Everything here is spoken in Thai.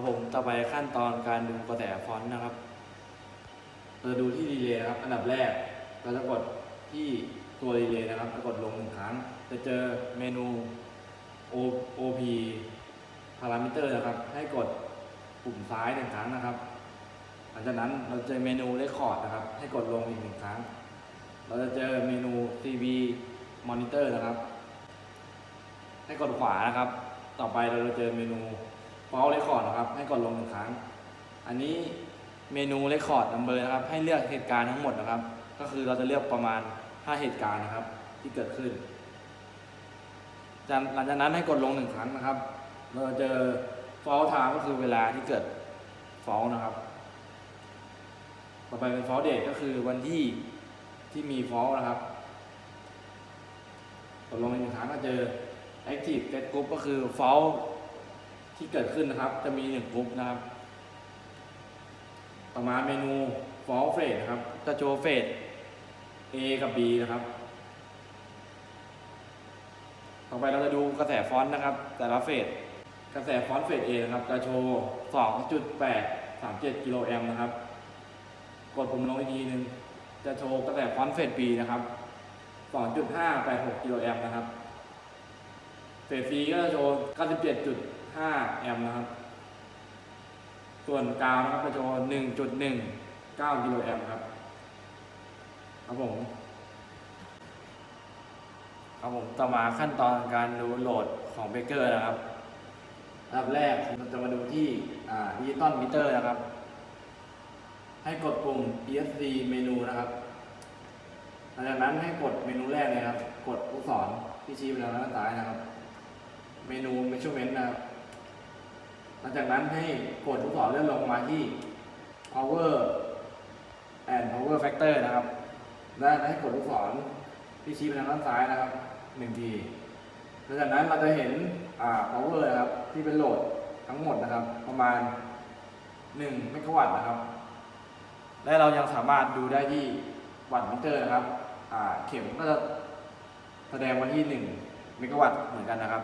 ครับผมต่อไปขั้นตอนการดูกระแสฟอนต์นะครับเราดูที่ดีเลย์นะครับ อันดับแรกเราจะกดที่ตัวดีเลย์นะครับกดลงหนึ่งครั้ง จะเจอเมนู OP parameter นะครับ ให้กดปุ่มซ้ายหนึ่งครั้งนะครับ หลังจากนั้นเราจะเจอเมนู record นะครับ ให้กดลงอีกหนึ่งครั้ง เราจะเจอเมนู CV monitor นะครับ ให้กดขวานะครับ ต่อไปเราจะเจอเมนู File Record นะครับ ให้กดลงหนึ่งครั้ง อันนี้เมนู Record Number นะครับ ให้เลือกเหตุการณ์ทั้งหมดนะครับ ก็คือเราจะเลือกประมาณ 5 เหตุการณ์นะครับ ที่เกิดขึ้น หลังจากนั้นให้กดลงหนึ่งครั้งนะครับ เราจะเจอ Fall Time ก็คือเวลาที่เกิด Fall นะครับ ต่อไปเป็น Fall Date ก็คือวันที่ที่มี Fall นะครับกดลงหนึ่งครั้งก็เจอ Active Get Group ก็คือ false เกิดขึ้นนะครับ จะมีหนึ่งกลุ่มนะครับต่อมาเมนู Fall Phase นะครับ จะโชว์เฟส A กับ B นะครับ ต่อไปเราจะดูกระแสฟอนต์นะครับ แต่ละเฟส กระแสฟอนต์เฟส A นะครับ จะโชว์ 2.837กิโลแอมป์นะครับ กดปุ่มลงอีกทีหนึ่งจะโชว์กระแสฟอนต์เฟส B นะครับ 2.586กิโลแอมป์นะครับเฟส C ก็จะโชว์ 5 แอมป์นะครับ ส่วนกาวนะครับจะโชว์1.19 กิโลแอมป์ครับ ครับผม ครับผมต่อมาขั้นตอนการดูโหลดของเบเกอร์นะครับอันดับแรกเราจะมาดูที่ดิจิตอลมิเตอร์นะครับ ให้กดปุ่ม ESC เมนูนะครับหลังจากนั้นให้กดเมนูแรกเลยครับ กดลูกศรที่ชี้ไปทางด้านซ้ายนะครับ เมนู measurement นะครับ หลังจากนั้นให้กดลูกศรเลื่อนลงมาที่ power and power factor นะครับ และให้กดลูกศรที่ชี้ไปทางด้านซ้ายนะครับหนึ่งทีหลังจากนั้นเราจะเห็น power นะครับ ที่เป็นโหลดทั้งหมดนะครับ ประมาณ1เมกะวัตต์นะครับ และเรายังสามารถดูได้ที่วัตต์มิเตอร์นะครับเข็มก็จะแสดงไว้ที่ 1 เมกะวัตต์เหมือนกันนะครับ